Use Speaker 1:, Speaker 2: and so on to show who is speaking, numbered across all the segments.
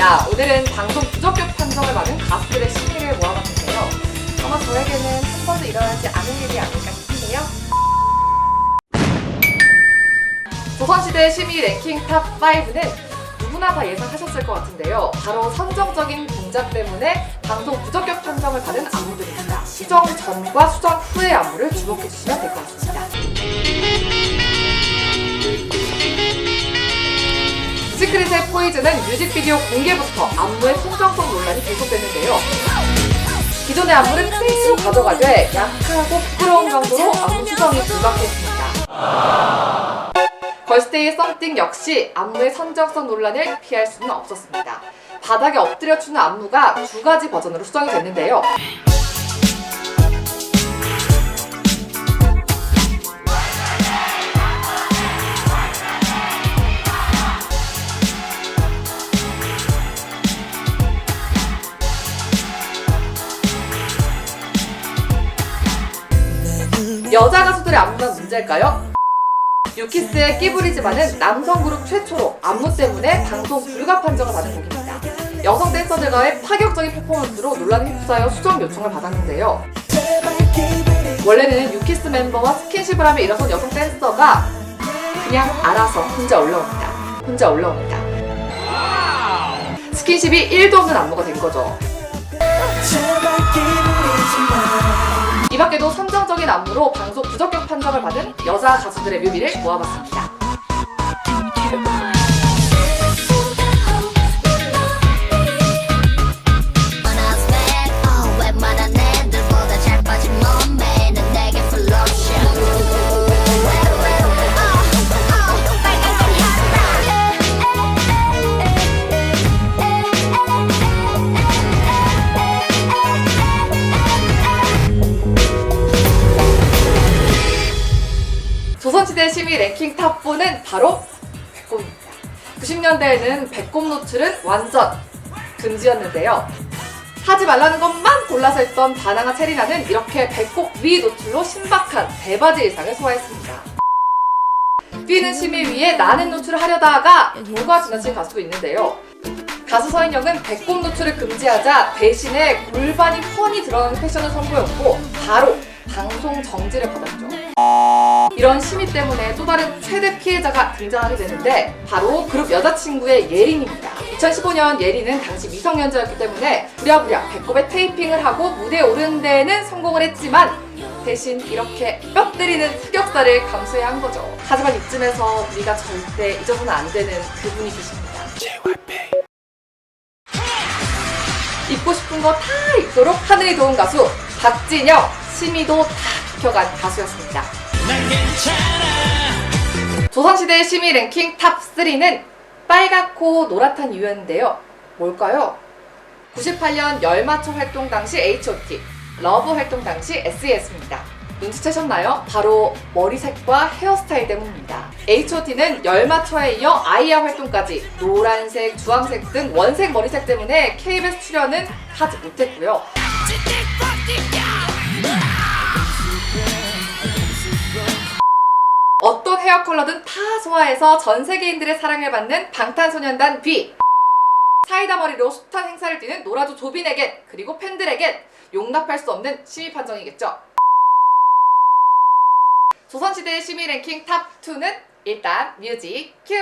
Speaker 1: 야, 오늘은 방송 부적격 판정을 받은 가수들의 심리를 모아봤는데요. 아마 저에게는 한 번도 일어나지 않은 일이 아닐까 싶은데요. 조선시대 심의 랭킹 탑5는 누구나 다 예상하셨을 것 같은데요. 바로 선정적인 동작 때문에 방송 부적격 판정을 받은 안무들입니다. 수정 전과 수정 후의 안무를 주목해주시면 될 것 같습니다. 시크릿의 포이즈는 뮤직비디오 공개부터 안무의 선정성 논란이 계속됐는데요. 기존의 안무를 그대로 가져가되 약하고 부끄러운 강도로 안무 수정이 불박했습니다. 걸스데이의 썸띵 역시 안무의 선정성 논란을 피할 수는 없었습니다. 바닥에 엎드려 추는 안무가 두 가지 버전으로 수정이 됐는데요. 여자 가수들의 안무만 문제일까요? 유키스의 끼부리지만은 남성 그룹 최초로 안무 때문에 방송 불가 판정을 받은 곡입니다. 여성 댄서들과의 파격적인 퍼포먼스로 논란이 휩싸여 수정 요청을 받았는데요. 원래는 유키스 멤버와 스킨십을 하며 일어선 여성 댄서가 그냥 알아서 혼자 올라옵니다. 혼자 올라옵니다. 스킨십이 1도 없는 안무가 된 거죠. 밖에도 선정적인 안무로 방송 부적격 판정을 받은 여자 가수들의 뮤비를 모아봤습니다. 1위 랭킹 탑분은 바로 백곰입니다. 90년대에는 백곰 노출은 완전 금지였는데요. 하지 말라는 것만 골라서 했던 바나나 체리나는 이렇게 배꼽 위 노출로 신박한 대바지 일상을 소화했습니다. 뛰는 심의 위에 나는 노출을 하려다가 뭐가 지나친 가수도 있는데요. 가수 서인영은 배꼽 노출을 금지하자 대신에 골반이 훤히 드러나는 패션을 선보였고 바로 방송 정지를 받았죠. 이런 심의 때문에 또 다른 최대 피해자가 등장하게 되는데 바로 그룹 여자친구의 예린입니다. 2015년 예린은 당시 미성년자였기 때문에 부랴부랴 배꼽에 테이핑을 하고 무대에 오르는 데에는 성공을 했지만 대신 이렇게 뼈 때리는 흑역사를 감수해야 한 거죠. 하지만 이쯤에서 우리가 절대 잊어서는 안 되는 그분이 계십니다. 입고 싶은 거 다 입도록 하늘이 도운 가수 박진영, 심의도 다 지켜간 가수였습니다. 조선시대 심의 랭킹 탑3는 빨갛고 노랗단 이유였는데요. 뭘까요? 98년 열맞춰 활동 당시 H.O.T, 러브 활동 당시 S.E.S입니다. 눈치채셨나요? 바로 머리색과 헤어스타일 때문입니다. H.O.T는 열맞춰에 이어 아이야 활동까지 노란색, 주황색 등 원색 머리색 때문에 KBS 출연은 하지 못했고요. 어떤 헤어 컬러든 다 소화해서 전 세계인들의 사랑을 받는 방탄소년단 B. 사이다 머리로 숱한 행사를 뛰는 노라조 조빈에겐 그리고 팬들에겐 용납할 수 없는 심의 판정이겠죠. 조선시대의 심의 랭킹 탑2는 일단 뮤직 큐!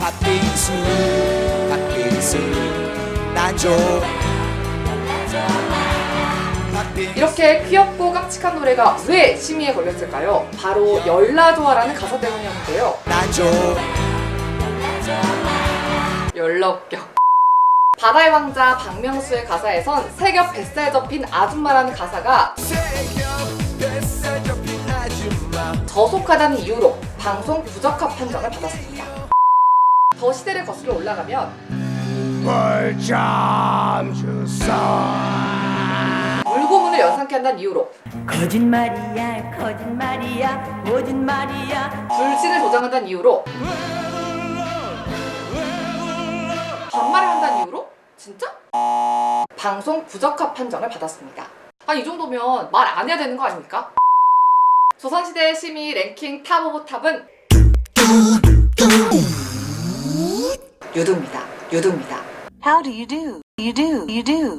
Speaker 2: 팥빙수 팥빙수 나줘 팥빙수
Speaker 1: 이렇게 귀엽고 깜찍한 노래가 왜 심의에 걸렸을까요? 바로 열나좋아라는 가사 때문이었는데요. 연락격. 바다의 왕자 박명수의 가사에선 세겹 뱃살 접힌 아줌마라는 가사가 저속하다는 이유로 방송 부적합 판정을 받았습니다. 더 시대를 거슬러 올라가면
Speaker 2: 주소
Speaker 1: 물고문을 연상케 한다는 이유로
Speaker 3: 거짓말이야 거짓말이야 모든 말이야
Speaker 1: 불신을 조장한다는 이유로 반말을 한다는 이유로 진짜? 방송 부적합 판정을 받았습니다. 아니 이 정도면 말 안 해야 되는 거 아닙니까? 조선시대 심의 랭킹 탑 오브 탑은 유두입니다. 유두입니다.
Speaker 4: How do you do? You do, you do.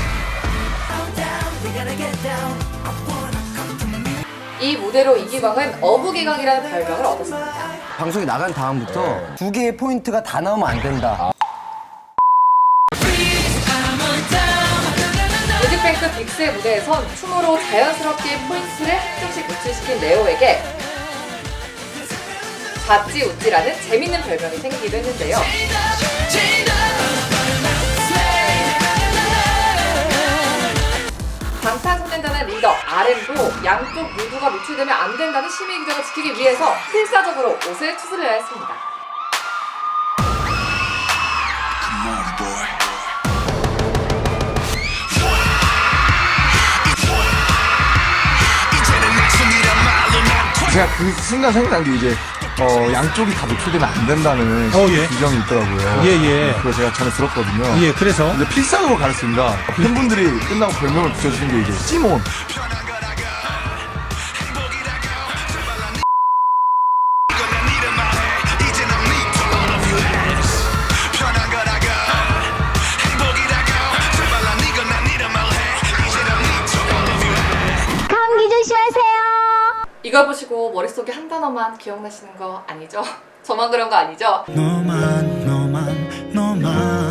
Speaker 1: 이 무대로 이기광은 어부기광이라는 별명을 얻었습니다.
Speaker 5: 방송이 나간 다음부터 두 개의 포인트가 다 나오면 안 된다.
Speaker 1: 뮤직뱅크 빅스의 무대에선 춤으로 자연스럽게 포인트를 한 점씩 노출시킨 네오에게 좌찌 우찌라는 재밌는 별명이 생기기도 했는데요. RM도 양쪽 모두가 노출되면 안 된다는 시민 규정을 지키기 위해서 필사적으로 옷을 추스려야 했습니다.
Speaker 6: 제가 그 순간 생각난 게 이제 어, 양쪽이 다 노출되면 안 된다는
Speaker 7: 어, 예.
Speaker 6: 규정이 있더라고요.
Speaker 7: 예, 예.
Speaker 6: 그거 제가 전에 들었거든요.
Speaker 7: 예, 그래서
Speaker 6: 근데 필상으로 가르칩니다. 팬분들이 끝나고 별명을 붙여주신 게 이제 시몬.
Speaker 1: 이걸 보시고 머릿속에 한 단어만 기억나시는 거 아니죠? 저만 그런 거 아니죠?
Speaker 7: 너만 너만 너만